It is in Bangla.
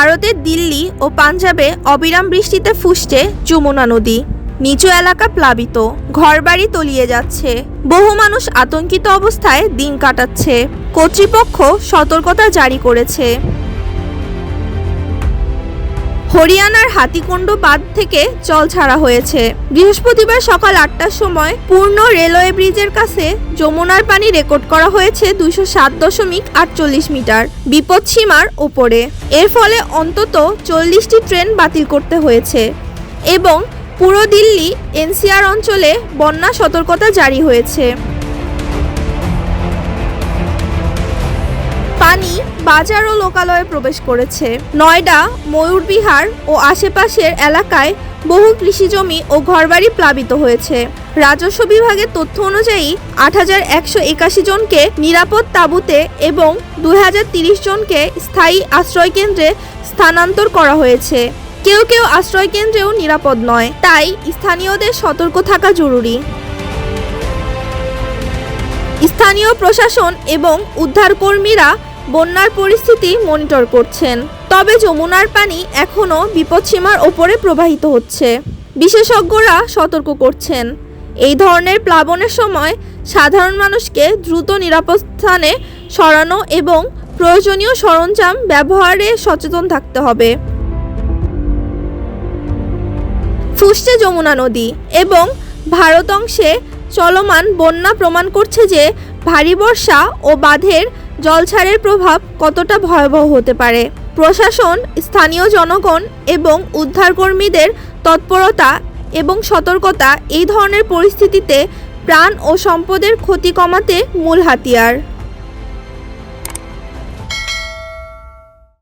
ভারতের দিল্লি ও পাঞ্জাবে অবিরাম বৃষ্টিতে ফুসছে যমুনা নদী। নিচু এলাকা প্লাবিত। ঘরবাড়ি তলিয়ে যাচ্ছে। বহু মানুষ আতঙ্কিত অবস্থায় দিন কাটাচ্ছে। কর্তৃপক্ষ সতর্কতা জারি করেছে। হরিয়ানার হাতিকুণ্ড বাঁধ থেকে জল ছাড়া হয়েছে। বৃহস্পতিবার সকাল আটটার সময় পূর্ণ রেলওয়ে ব্রিজের কাছে যমুনার পানি রেকর্ড করা হয়েছে দুইশো সাত দশমিক আটচল্লিশ মিটার বিপদসীমার ওপরে এর ফলে অন্তত চল্লিশটি ট্রেন বাতিল করতে হয়েছে এবং পুরো দিল্লি এনসিআর অঞ্চলে বন্যা সতর্কতা জারি হয়েছে। পানি বাজার ও লোকালয়ে প্রবেশ করেছে। নয়ডা, ময়ূরবিহার ও আশেপাশের এলাকায় বহু কৃষিজমি ও ঘরবাড়ি প্লাবিত হয়েছে। রাজস্ব বিভাগের তথ্য অনুযায়ী, আট হাজার একশো একাশি জনকে নিরাপদ তাঁবুতে এবং দুই হাজার তিরিশ জনকে স্থায়ী আশ্রয়কেন্দ্রে স্থানান্তর করা হয়েছে। কেউ কেউ আশ্রয়কেন্দ্রেও নিরাপদ নয়, তাই স্থানীয়দের সতর্ক থাকা জরুরি। স্থানীয় প্রশাসন এবং উদ্ধারকর্মীরা বন্যার পরিস্থিতি মনিটর করছেন। তবে যমুনার পানি এখনও বিপদসীমার ওপরে প্রবাহিত হচ্ছে। বিশেষজ্ঞরা সতর্ক করছেন। এই ধরনের প্লাবনের সময় সাধারণ মানুষকে দ্রুত নিরাপদ স্থানে সরানো এবং প্রয়োজনীয় সরঞ্জাম ব্যবহারে সচেতন থাকতে হবে। ফুসছে যমুনা নদী এবং ভারত অংশে চলমান বন্যা প্রমাণ করছে যে ভারী বর্ষা ও বাঁধের জলছাড়ের প্রভাব কতটা ভয়াবহ হতে পারে? প্রশাসন, স্থানীয় জনগণ এবং উদ্ধারকর্মীদের তৎপরতা এবং সতর্কতা এই ধরনের পরিস্থিতিতে প্রাণ ও সম্পদের ক্ষতি কমাতে মূল হাতিয়ার।